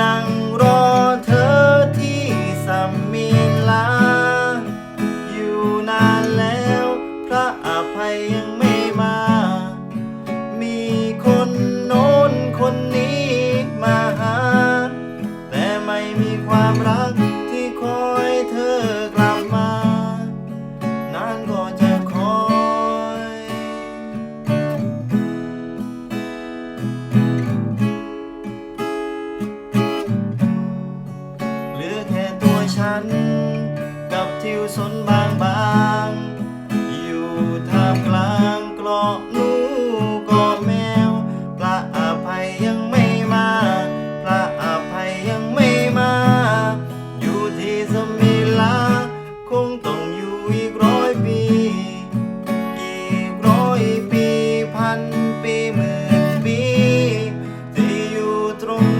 นั่งรอเธอที่สมีลา อยู่นานแล้วพระอภัยยังไม่มา มีคนโน้นคนนี้มาหา แต่ไม่มีความรักที่คอยือแค่ตัวฉัน กับทิวสนบางบางอยู่ท่ามกลางกรอกนูกอดแมว พระอภัยยังไม่มา พระอภัยยังไม่มา อยู่ที่สมิลา คงต้องอยู่อีกร้อยปี อีกร้อยปีพันปีหมื่นปีที่อยู่ตรง